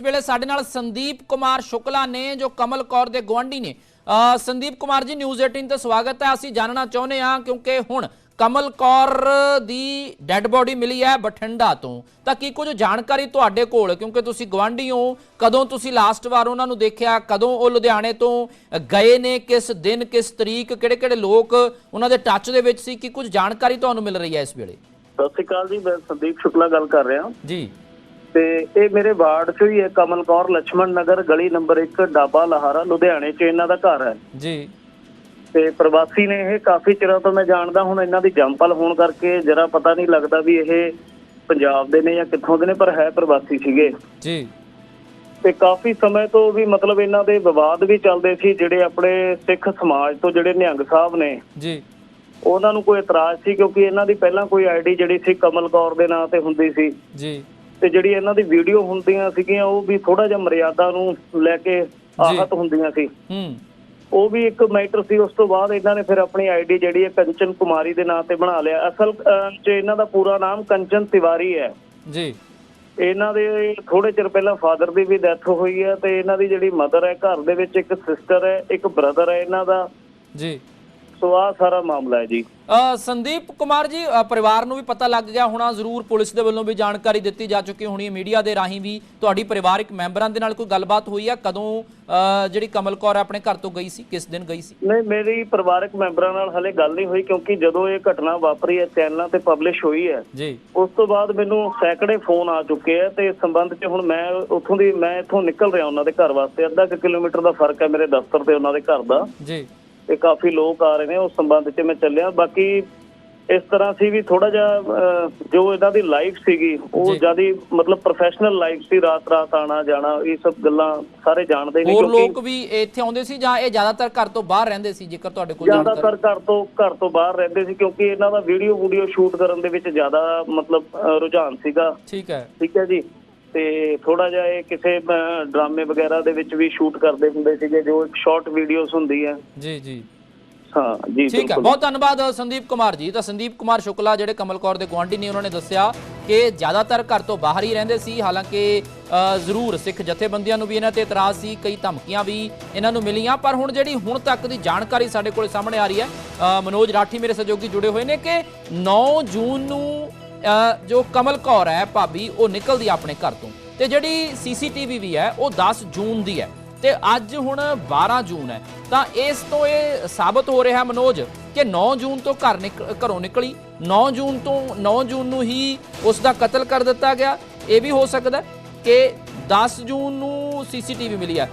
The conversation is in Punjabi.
ਇਸ ਵੇਲੇ ਸਾਡੇ ਨਾਲ ਸੰਦੀਪ ਕੁਮਾਰ ਸ਼ੁਕਲਾ ਨੇ ਜੋ ਕਮਲ ਕੌਰ ਦੇ ਗਵਾਂਢੀ ਨੇ। ਸੰਦੀਪ ਕੁਮਾਰ ਜੀ ਨਿਊਜ਼ 18 ਤੇ ਸਵਾਗਤ ਹੈ। ਅਸੀਂ ਜਾਣਨਾ ਚਾਹੁੰਦੇ ਹਾਂ ਕਿਉਂਕਿ ਹੁਣ ਕਮਲ ਕੌਰ ਦੀ ਡੈੱਡ ਬੋਡੀ ਮਿਲੀ ਹੈ ਬਠਿੰਡਾ ਤੋਂ। ਤਾਂ ਕੀ ਕੁਝ ਜਾਣਕਾਰੀ ਤੁਹਾਡੇ ਕੋਲ? ਕਿਉਂਕਿ ਤੁਸੀਂ ਗਵਾਂਢੀ ਹੋ ਕਦੋਂ ਤੁਸੀਂ ਲਾਸਟ ਵਾਰ ਉਹਨਾਂ ਨੂੰ ਦੇਖਿਆ ਕਦੋਂ ਉਹ ਲੁਧਿਆਣੇ ਤੋਂ ਗਏ ਨੇ ਕਿਸ ਦਿਨ ਕਿਸ ਤਰੀਕ ਕਿਹੜੇ ਕਿਹੜੇ ਲੋਕ ਉਹਨਾਂ ਦੇ ਟੱਚ ਦੇ ਵਿੱਚ ਸੀ? ਕੀ ਕੁਝ ਜਾਣਕਾਰੀ ਤੁਹਾਨੂੰ ਮਿਲ ਰਹੀ ਹੈ ਇਸ ਵੇਲੇ? ਸਤਿ ਸ਼੍ਰੀ ਅਕਾਲ ਜੀ ਮੈਂ ਸੰਦੀਪ ਸ਼ੁਕਲਾ ਗੱਲ ਕਰ ਰਿਹਾ। ਜੀ। ਤੇ ਇਹ ਮੇਰੇ ਵਾਰਡ 'ਚ ਹੀ ਹੈ ਕਮਲ ਕੌਰ ਲక్ష్మణ ਨਗਰ ਗਲੀ ਨੰਬਰ 1 ਡਾਬਾ ਲਹਾਰਾ ਲੁਧਿਆਣੇ 'ਚ ਇਹਨਾਂ ਦਾ ਘਰ ਹੈ। ਜੀ। ਤੇ ਪ੍ਰਵਾਸੀ ਨੇ ਇਹ ਕਾਫੀ ਚਿਰਾਂ ਤੋਂ ਮੈਂ ਜਾਣਦਾ ਹੁਣ ਇਹਨਾਂ ਦੀ ਜੰਪਲ ਹੋਣ ਕਰਕੇ ਜਰਾ ਪਤਾ ਨਹੀਂ ਲੱਗਦਾ ਵੀ ਇਹ ਪੰਜਾਬ ਦੇ ਨੇ ਜਾਂ ਕਿੱਥੋਂ ਦੇ ਨੇ ਪਰ ਹੈ ਪ੍ਰਵਾਸੀ ਸੀਗੇ। ਜੀ। ਤੇ ਕਾਫੀ ਸਮੇਂ ਤੋਂ ਵੀ ਮਤਲਬ ਇਹਨਾਂ ਦੇ ਵਿਵਾਦ ਵੀ ਚੱਲਦੇ ਸੀ ਜਿਹੜੇ ਆਪਣੇ ਸਿੱਖ ਸਮਾਜ ਤੋਂ ਜਿਹੜੇ ਨਿਹੰਗ ਸਾਹਿਬ ਨੇ। ਜੀ। ਉਹਨਾਂ ਨੂੰ ਕੋਈ ਇਤਰਾਜ਼ ਸੀ ਕਿਉਂਕਿ ਇਹਨਾਂ ਦੀ ਪਹਿਲਾਂ ਕੋਈ ਆਈਡੀ ਜਿਹੜੀ ਸੀ ਕਮਲ ਕੌਰ ਦੇ ਨਾਂ ਤੇ ਹੁੰਦੀ ਸੀ। ਜੀ। ਤੇ ਜਿਹੜੀ ਇਹਨਾਂ ਦੀ ਵੀਡੀਓ ਹੁੰਦੀਆਂ ਸੀਗੀਆਂ ਉਹ ਵੀ ਥੋੜਾ ਜਿਹਾ ਮਰਿਆਦਾ ਨੂੰ ਲੈ ਕੇ ਆਹਤ ਹੁੰਦੀਆਂ ਸੀ। ਹੂੰ। ਉਹ ਵੀ ਇੱਕ ਮੈਟਰ ਸੀ ਉਸ ਤੋਂ ਬਾਅਦ ਇਹਨਾਂ ਨੇ ਫਿਰ ਆਪਣੀ ਆਈਡੀ ਜਿਹੜੀ ਹੈ ਕੰਚਨ ਕੁਮਾਰੀ ਦੇ ਨਾਂ ਤੇ ਬਣਾ ਲਿਆ। ਅਸਲ 'ਚ ਇਹਨਾਂ ਦਾ ਪੂਰਾ ਨਾਮ ਕੰਚਨ ਤਿਵਾਰੀ ਹੈ। ਜੀ। ਇਹਨਾਂ ਦੇ ਥੋੜੇ ਚਿਰ ਪਹਿਲਾਂ ਫਾਦਰ ਦੀ ਵੀ ਡੈਥ ਹੋਈ ਹੈ ਤੇ ਇਹਨਾਂ ਦੀ ਜਿਹੜੀ ਮਦਰ ਹੈ ਘਰ ਦੇ ਵਿੱਚ ਇੱਕ ਸਿਸਟਰ ਹੈ ਇੱਕ ਬ੍ਰਦਰ ਹੈ ਇਹਨਾਂ ਦਾ। ਜੀ। ਸੋ ਆਹ ਸਾਰਾ ਮਾਮਲਾ ਹੈ ਜੀ। ਸੰਦੀਪ ਕੁਮਾਰ ਜੀ ਪਰਿਵਾਰ ਨੂੰ ਵੀ ਪਤਾ ਲੱਗ ਗਿਆ ਹੋਣਾ ਜ਼ਰੂਰ ਪੁਲਿਸ ਦੇ ਵੱਲੋਂ ਵੀ ਜਾਣਕਾਰੀ ਦਿੱਤੀ ਜਾ ਚੁੱਕੀ ਹੋਣੀ ਹੈ ਮੀਡੀਆ ਦੇ ਰਾਹੀਂ ਵੀ ਤੁਹਾਡੀ ਪਰਿਵਾਰਕ ਮੈਂਬਰਾਂ ਦੇ ਨਾਲ ਕੋਈ ਗੱਲਬਾਤ ਹੋਈ ਆ ਕਦੋਂ ਜਿਹੜੀ ਕਮਲ ਕੌਰ ਆਪਣੇ ਘਰ ਤੋਂ ਗਈ ਸੀ? ਕਿਸ ਦਿਨ ਗਈ ਸੀ? ਨਹੀਂ ਮੇਰੀ ਪਰਿਵਾਰਕ ਮੈਂਬਰਾਂ ਨਾਲ ਹਲੇ ਗੱਲ ਨਹੀਂ ਹੋਈ ਕਿਉਂਕਿ ਜਦੋਂ ਇਹ ਘਟਨਾ ਵਾਪਰੀ ਹੈ ਚੈਨਲਾਂ ਤੇ ਪਬਲਿਸ਼ ਹੋਈ ਹੈ ਜੀ। ਉਸ ਤੋਂ ਬਾਅਦ ਮੈਨੂੰ ਸੈਂਕੜੇ ਫੋਨ ਆ ਚੁੱਕੇ ਆ ਤੇ ਇਸ ਸੰਬੰਧ 'ਚ ਹੁਣ ਮੈਂ ਉੱਥੋਂ ਦੀ ਮੈਂ ਇੱਥੋਂ ਨਿਕਲ ਰਿਹਾ ਉਹਨਾਂ ਦੇ ਘਰ ਵਾਸਤੇ। ਅੱਧਾ ਕਿਲੋਮੀਟਰ ਦਾ ਫ਼ਰਕ ਹੈ ਮੇਰੇ ਦਫ਼ਤਰ ਤੇ ਉਹਨਾਂ ਦੇ ਘਰ ਦਾ। ਜੀ। ਤੇ ਕਾਫੀ ਲੋਕ ਆ ਰਹੇ ਨੇ ਉਸ ਸੰਬੰਧ 'ਚ ਮੈਂ ਚੱਲਿਆ। ਬਾਕੀ ਇਸ ਤਰ੍ਹਾਂ ਸੀ ਵੀ ਥੋੜਾ ਜਿਹਾ ਜੋ ਇਹਨਾਂ ਦੀ ਲਾਈਫ ਸੀਗੀ ਉਹ। ਜਿਆਦੀ ਮਤਲਬ ਪ੍ਰੋਫੈਸ਼ਨਲ ਲਾਈਫ ਸੀ ਰਾਤ ਰਾਤ ਆਣਾ ਜਾਣਾ ਇਹ ਸਭ ਗੱਲਾਂ ਸਾਰੇ ਜਾਣਦੇ ਨੇ ਕਿਉਂਕਿ ਲੋਕ ਵੀ ਇੱਥੇ ਆਉਂਦੇ ਸੀ ਜਾਂ ਇਹ ਜ਼ਿਆਦਾਤਰ ਘਰ ਤੋਂ ਬਾਹਰ ਰਹਿੰਦੇ ਸੀ ਜੇਕਰ ਤੁਹਾਡੇ ਕੋਲ ਜ਼ਿਆਦਾਤਰ ਘਰ ਤੋਂ ਘਰ ਤੋਂ ਬਾਹਰ ਰਹਿੰਦੇ ਸੀ ਕਿਉਂਕਿ ਇਹਨਾਂ ਦਾ ਵੀਡੀਓ ਵੀਡੀਓ ਸ਼ੂਟ ਕਰਨ ਦੇ ਵਿੱਚ ਜ਼ਿਆਦਾ ਮਤਲਬ ਰੁਝਾਨ ਸੀਗਾ। ਠੀਕ ਹੈ। ਠੀਕ ਹੈ ਜੀ। ਤੇ ਥੋੜਾ ਜਿਹਾ ਇਹ ਕਿਸੇ ਡਰਾਮੇ ਵਗੈਰਾ ਦੇ ਵਿੱਚ ਵੀ ਸ਼ੂਟ ਕਰਦੇ ਹੁੰਦੇ ਸੀਗੇ ਜੋ ਇੱਕ ਸ਼ਾਰਟ ਵੀਡੀਓਜ਼ ਹੁੰਦੀ ਹੈ ਜੀ ਜੀ। ਹਾਂ ਜੀ ਠੀਕ ਹੈ ਬਹੁਤ ਧੰਨਵਾਦ ਸੰਦੀਪ ਕੁਮਾਰ ਜੀ। ਤਾਂ ਸੰਦੀਪ ਕੁਮਾਰ ਸ਼ੁਕਲਾ ਜਿਹੜੇ ਕਮਲ ਕੌਰ ਦੇ ਗੁਆਂਢੀ ਨੇ ਉਹਨਾਂ ਨੇ ਦੱਸਿਆ ਕਿ ਜ਼ਿਆਦਾਤਰ ਘਰ ਤੋਂ ਬਾਹਰ ਹੀ ਰਹਿੰਦੇ ਸੀ। ਹਾਲਾਂਕਿ ਜ਼ਰੂਰ ਸਿੱਖ ਜਥੇਬੰਦੀਆਂ ਨੂੰ ਵੀ ਇਹਨਾਂ ਤੇ ਇਤਰਾਜ਼ ਸੀ ਕਈ ਧਮਕੀਆਂ ਵੀ ਇਹਨਾਂ ਨੂੰ ਮਿਲੀਆਂ। ਪਰ ਹੁਣ ਜਿਹੜੀ ਹੁਣ ਤੱਕ ਦੀ ਜਾਣਕਾਰੀ ਸਾਡੇ ਕੋਲ ਸਾਹਮਣੇ ਆ ਰਹੀ ਹੈ ਮਨੋਜ ਰਾਠੀ ਮੇਰੇ ਸਹਿਯੋਗੀ ਜੁੜੇ ਹੋਏ ਨੇ ਕਿ 9 ਜੂਨ ਨੂੰ ਜੋ ਕਮਲ ਕੌਰ ਹੈ ਭਾਬੀ, ਉਹ ਨਿਕਲਦੀ ਆਪਣੇ ਘਰ ਤੋਂ। ਤੇ ਜਿਹੜੀ ਸੀਸੀਟੀਵੀ ਵੀ ਹੈ, ਉਹ 10 ਜੂਨ ਦੀ ਹੈ। ਤੇ ਅੱਜ ਹੁਣ 12 ਜੂਨ ਹੈ। ਤਾਂ ਇਸ ਤੋਂ ਇਹ ਸਾਬਤ ਹੋ ਰਿਹਾ ਮਨੋਜ ਕਿ 9 ਜੂਨ ਤੋਂ ਘਰ ਨਿਕ- ਘਰੋਂ ਨਿਕਲੀ। 9 ਜੂਨ ਤੋਂ 9 ਜੂਨ ਨੂੰ ਹੀ ਉਸ ਦਾ ਕਤਲ ਕਰ ਦਿੱਤਾ ਗਿਆ। ਇਹ ਵੀ ਹੋ ਸਕਦਾ ਕਿ 10 ਜੂਨ ਨੂੰ ਸੀਸੀਟੀਵੀ ਮਿਲੀ ਹੈ।